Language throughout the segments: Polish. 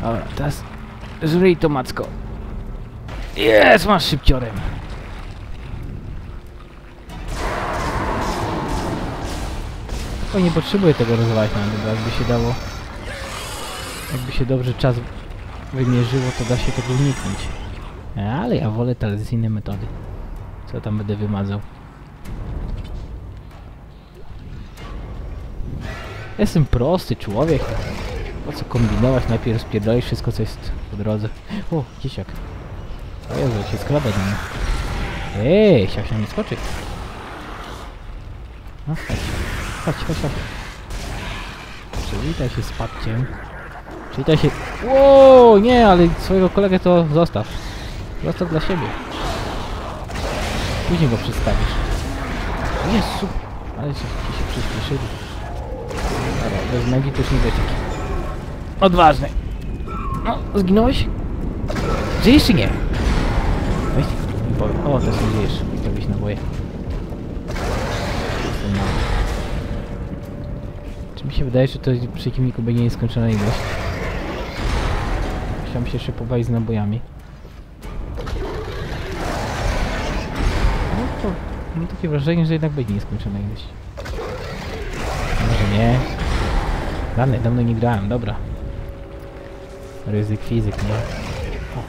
Dobra, teraz żryj to macko. Jest, masz szybciorem. O, nie potrzebuję tego rozwalać nawet, bo jakby się dało... Jakby się dobrze czas wymierzyło, to da się tego uniknąć. Ale ja wolę tradycyjne metody. Co tam będę wymazał? Jestem prosty człowiek. Po co kombinować? Najpierw spierdolić wszystko, co jest po drodze. O, dzieciak. O Jezu, się skrada do mnie. Ej, chciał się mnie skoczyć. No, chodź. Chodź, chodź, chodź. Przywitaj się z papciem. Przywitaj się... Ło, nie, ale swojego kolegę to zostaw. Zostaw dla siebie. Później go przedstawisz. Jezu, ale ci się przyspieszyli. Dobra, bez nogi też nie będzie. Odważny. No, zginąłeś? Żyjesz czy nie? Weź. O, też nie żyjesz. Jakieś naboje. Czy mi się wydaje, że to przy przeciwniku będzie nieskończona ilość? Chciałem się pobawić z nabojami. No to mam takie wrażenie, że jednak będzie nieskończona ilość. Może nie. Dawno, dawno nie grałem, dobra. Ryzyk fizyk, nie? O.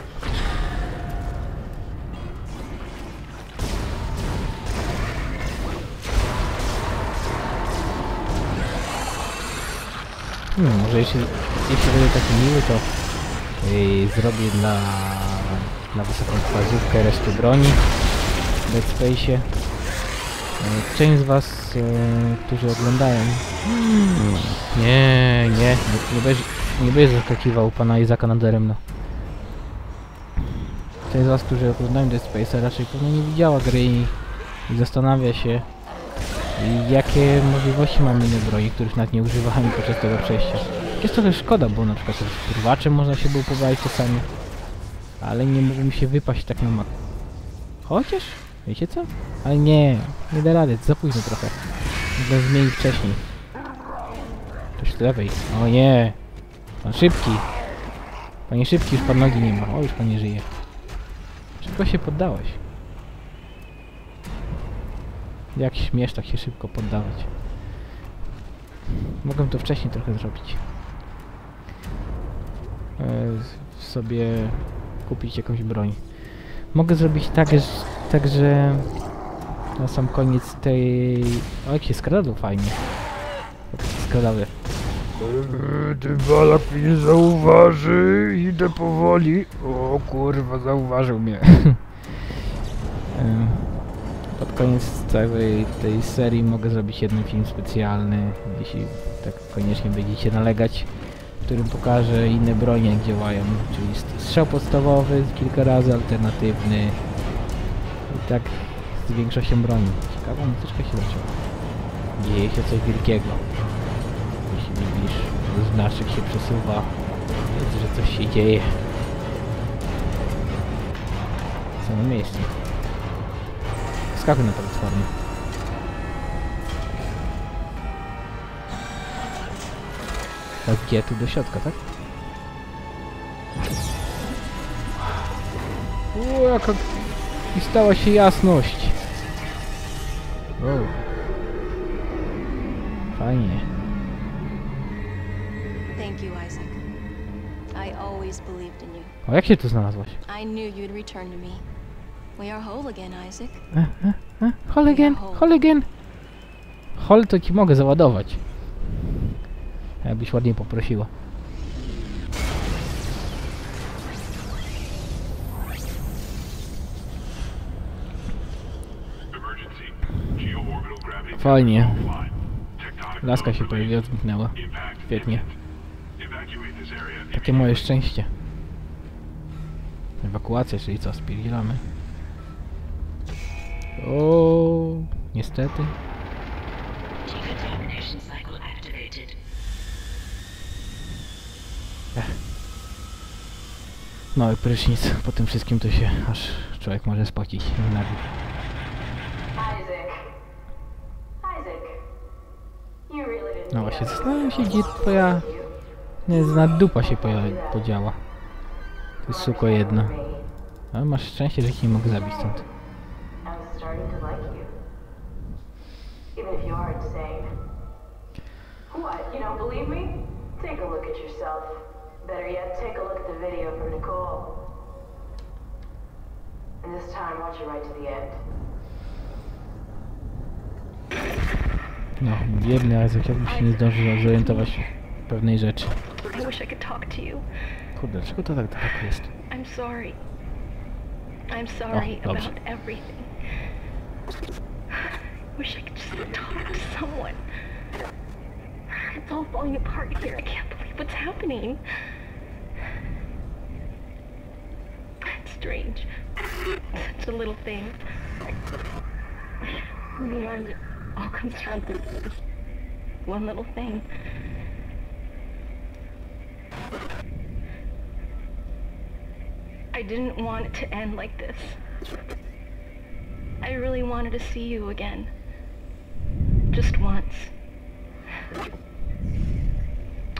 Hmm, może jeśli, jeśli będę taki miły, to yy, zrobię dla, na wysoką fazówkę reszty broni w Dead Space'ie. Yy, Część z was, yy, którzy oglądają... Hmm, nie, nie, nie, nie nie będziesz zaskakiwał pana Izaka naderem, no. Część z was, którzy oglądają Dead Space'a raczej pewnie nie widziała gry i, i zastanawia się, jakie możliwości mamy inne broni, których nawet nie używałem podczas tego przejścia. Jest trochę szkoda, bo na przykład z turwaczem można się było pobawić czasami. Ale nie mógł mi się wypaść tak na mak. Chociaż, wiecie co? Ale nie, nie da rady, za późno trochę. Mogę zmienić wcześniej. Coś lewej. O nie! Pan szybki. Panie szybki, już pan nogi nie ma. O, już pan nie żyje. Szybko się poddałeś. Jak śmiesz tak się szybko poddawać. Mogłem to wcześniej trochę zrobić. E, sobie kupić jakąś broń. Mogę zrobić tak, że, tak, że na sam koniec tej... O, jak się skradał fajnie. Skradały. Ty balak mnie nie zauważy, idę powoli. O kurwa, zauważył mnie. Pod koniec całej tej serii mogę zrobić jeden film specjalny, jeśli tak koniecznie będziecie nalegać, w którym pokażę inne bronie jak działają, czyli st- strzał podstawowy, kilka razy alternatywny i tak z większością broni. Ciekawa muzyczka się zaczęła. Dzieje się coś wielkiego. Jeśli widzisz, znaczek się przesuwa, wiedz, że coś się dzieje. Co na miejscu. Skakuj na platformę. G tu do środka, tak? O, jaka... I stała się jasność. Wow. Fajnie. Always believed in you. O, jak się tu znalazłaś? I knew you'd return to me. We are whole again, Isaac. E, Holegen, Holegen. Hol to ci mogę załadować. Jakbyś ładnie poprosiła. Fajnie. Laska się pojawiła, zniknęła. Świetnie. Takie moje szczęście. Ewakuacja, czyli co, spierdzielamy. O, niestety. No i prysznic po tym wszystkim to się aż człowiek może really didn't No właśnie, zastanawiam się, gdzie twoja Nie, na dupa się podziała. Jest suko jedno. Ale masz szczęście, że cię nie mogę zabić stąd. I'm starting to like you. Even if you are insane. What? You don't believe me? Take a look at yourself. Better yet, take a look at the video from Nicole. And this time, watch it right to the end. No, biedny Isaac, jakby się nie zdążył zorientować pewnej rzeczy. I wish I could talk to you. Kurde, dlaczego to tak daleko jest? I'm sorry. I'm sorry Oh, dobrze. about everything. I wish I could just talk to someone. It's all falling apart here. I can't believe what's happening. It's strange. Such a little thing. In the end, it all comes down to this one little thing. I didn't want it to end like this. I really wanted to see you again. Just once.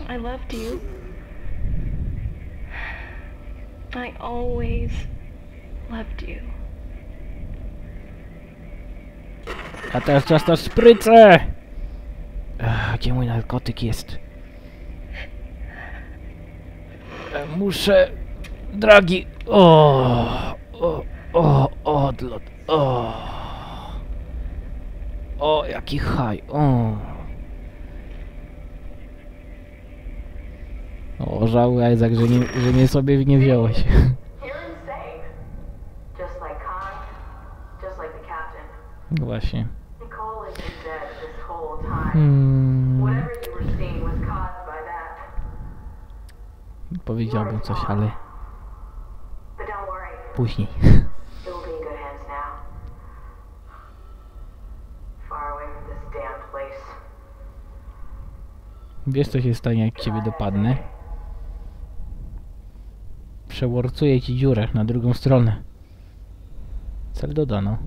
I loved you. I always loved you. A teraz czas na szprycę! Ach, Gdzie mój narkotyk jest? Muszę... Dragi... O, o, o, odlot. O, o jaki haj. O. O, żałuję, Isaac, że nie, że nie sobie nie wziąłeś. Właśnie. Hmm, powiedziałbym coś, ale place. Wiesz co się stanie jak ciebie dopadnę? Przeworcuję ci dziurę na drugą stronę. Cel dodano.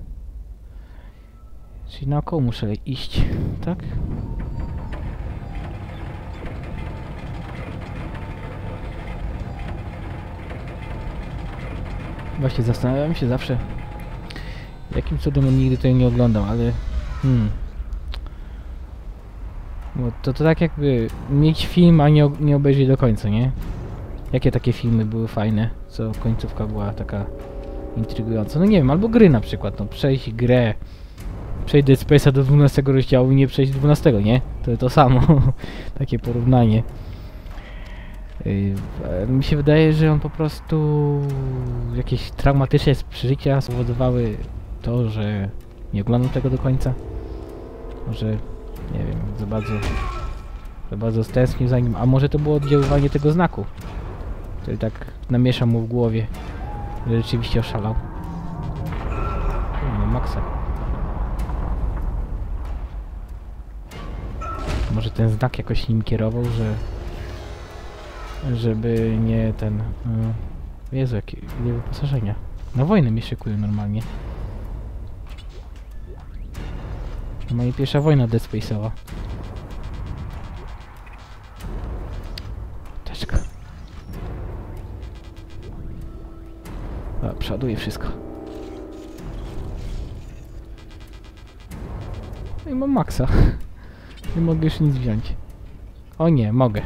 Czyli naokoło muszę iść, tak? Właśnie zastanawiam się zawsze, jakim cudem nigdy tego nie oglądał, ale... Hmm. Bo to, to tak jakby mieć film, a nie, nie obejrzeć do końca, nie? Jakie takie filmy były fajne, co końcówka była taka intrygująca? No nie wiem, albo gry na przykład, no przejść grę, przejść Dead Space'a do 12 rozdziału i nie przejść 12, nie? To to samo, takie porównanie. E, mi się wydaje, że on po prostu jakieś traumatyczne przeżycia spowodowały to, że nie oglądam tego do końca. Może nie wiem, za bardzo, za bardzo stęsknił za nim, a może to było oddziaływanie tego znaku, który tak namieszał mu w głowie, że rzeczywiście oszalał. No maksa. Może ten znak jakoś nim kierował, że żeby nie ten... y, Jezu, jakie ile wyposażenia. Na wojnę mi szykują normalnie. Normalnie pierwsza wojna Dead Space'owa. Teczka. A, przeładuję wszystko. No i mam maksa. Nie mogę już nic wziąć. O nie, mogę.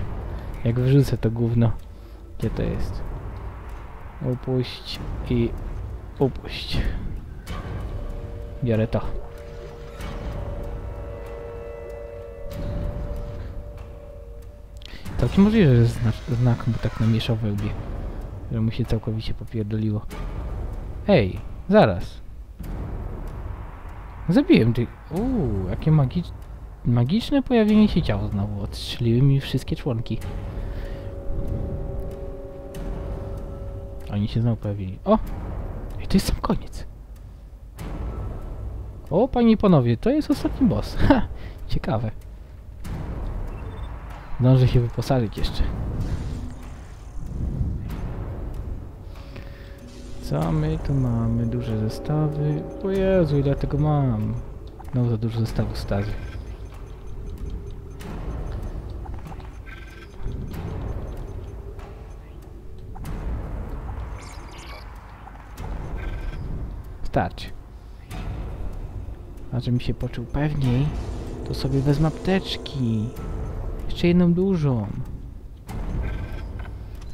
Jak wrzucę to gówno. Gdzie to jest? Upuść i upuść. Biorę to. Całkiem możliwe, że znak, znak mu tak namieszał we łbie. Że mu się całkowicie popierdoliło. Ej, zaraz. Zabiłem ty... Uuu, jakie magi... magiczne pojawienie się ciał znowu. Odstrzeliły mi wszystkie członki. Oni się znowu pojawili. O! I to jest sam koniec. O, panie i panowie, to jest ostatni boss. Ha! Ciekawe. Zdążę się wyposażyć jeszcze. Co my tu mamy? Duże zestawy. O Jezu, ile tego mam. No za dużo zestawów starzy. Starczy. A żebym się poczuł pewniej, to sobie wezmę apteczki. Jeszcze jedną dużą.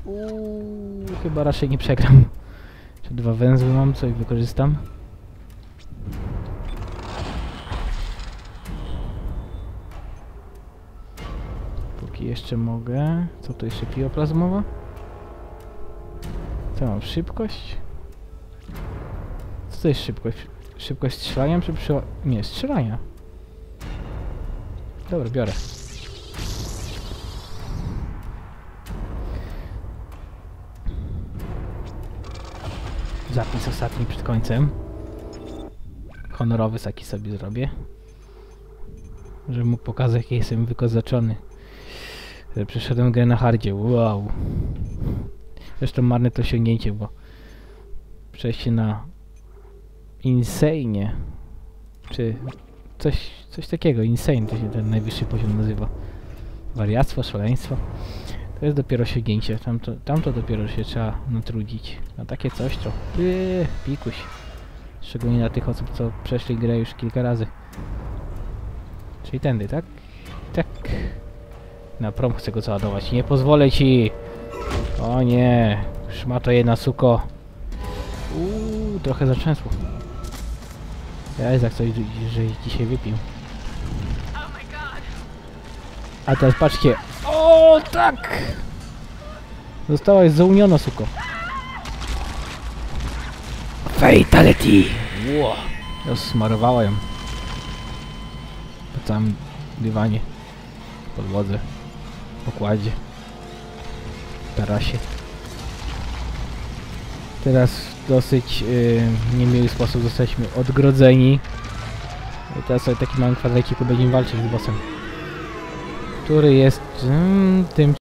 Uuu, chyba raczej nie przegram. Jeszcze dwa węzły mam, co i wykorzystam. Póki jeszcze mogę. Co to jeszcze piła plazmowa? Co mam? Szybkość? To jest szybkość? Szybkość strzelania czy przy... Nie, strzelania. Dobra, biorę. Zapis ostatni przed końcem. Honorowy taki sobie zrobię. Żebym mógł pokazać, jaki jestem wykozaczony. Że Przeszedłem grę na hardzie. Wow. Zresztą marne to osiągnięcie, bo przejście na Insane. Czy coś, coś takiego. Insane to się ten najwyższy poziom nazywa. Wariactwo, szaleństwo. To jest dopiero osiągnięcie. Tamto, tamto dopiero się trzeba natrudzić. A takie coś to... Yy, pikuś. Szczególnie dla tych osób, co przeszli grę już kilka razy. Czyli tędy, tak? Tak. Na prom chcę go załadować. Nie pozwolę ci! O nie! Szmato jedna suko. Uuu, trochę zatrzęsło. Ja jak coś, że dzisiaj wypił. A teraz patrzcie. O tak! Zostałaś zauniona, suko. Fatality! Ło! Rozsmarowała ją. Po całym dywanie. Podłodze. Pokładzie. Tarasie. Teraz w dosyć yy, niemiły sposób zostaliśmy odgrodzeni. I teraz sobie taki mały kwadraciku będziemy walczyć z bossem. Który jest mm, tym